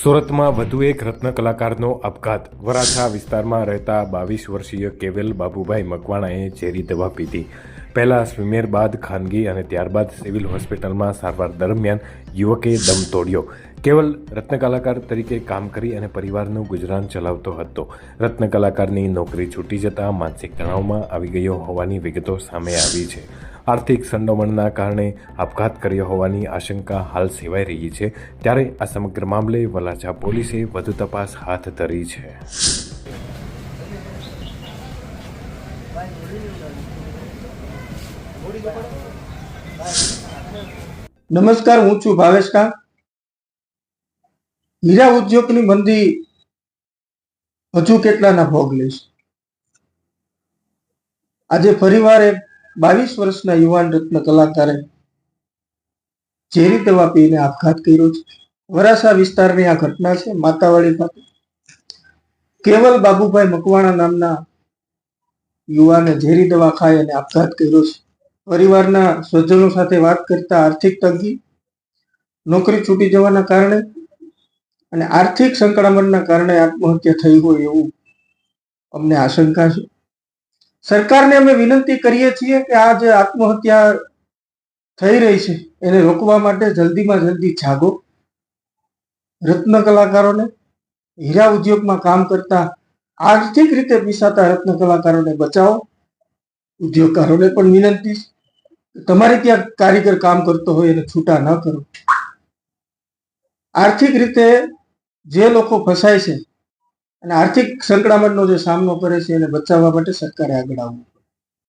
સુરતમાં વધુ એક રત્ન કલાકારનો આપઘાત વરાછા વિસ્તારમાં રહેતા બાવીસ વર્ષીય કેવેલ બાબુભાઈ મકવાણાએ ઝેરી દવા પીધી. પહેલાં સ્વિમેર બાદ ખાનગી અને ત્યારબાદ સિવિલ હોસ્પિટલમાં સારવાર દરમિયાન યુવકે દમ તોડ્યો. કેવલ રત્ન કલાકાર તરીકે કામ કરી અને પરિવારનું ગુજરાન ચલાવતો હતો. રત્ન કલાકારની નોકરી છૂટી જતાં માનસિક તણાવમાં આવી ગયો હોવાની વિગતો સામે આવી છે. આર્થિક સંડોવણના કારણે આપઘાત કર્યો હોવાની આશંકા હાલ સેવાઈ રહી છે, ત્યારે આ સમગ્ર મામલે વલાછા પોલીસે વધુ તપાસ હાથ ધરી છે. નમસ્કાર, હું છું ભાવેશ કા. હીરા ઉદ્યોગની મંદી હજુ કેટલાના ભોગ લઈશ આજે ફરીવાર એક બાવીસ વર્ષના યુવાન રત્ન કલાકારે ઝેરી દવા પીને આપઘાત કર્યો છે. વરાસા વિસ્તારની આ ઘટના છે, માતાવાડી ખાતે. કેવલ બાબુભાઈ મકવાણા નામના યુવાને ઝેરી દવા ખાઈ અને આપઘાત કર્યો છે. પરિવારના સ્વજનો સાથે વાત કરતા આર્થિક તંગી, નોકરી છૂટી જવાના કારણે અને આર્થિક સંકળામણના કારણે આત્મહત્યા થઈ હોય એવું અમને આશંકા છે. સરકારને અમે વિનંતી કરીએ છીએ કે આ જે આત્મહત્યા થઈ રહી છે, એને રોકવા માટે જલ્દીમાં જલ્દી જાગો. રત્ન કલાકારોને, હીરા ઉદ્યોગમાં કામ કરતા આર્થિક રીતે પીસાતા રત્ન કલાકારોને બચાવો. ઉદ્યોગકારોને પણ વિનંતી તમારે ત્યાં કારીગર કામ કરતો હોય એને છૂટા ન કરો. આર્થિક રીતે જે લોકો ફસાય છે અને આર્થિક સંકળામણનો જે સામનો કરે છે એને બચાવવા માટે સરકારે આગળ આવવું.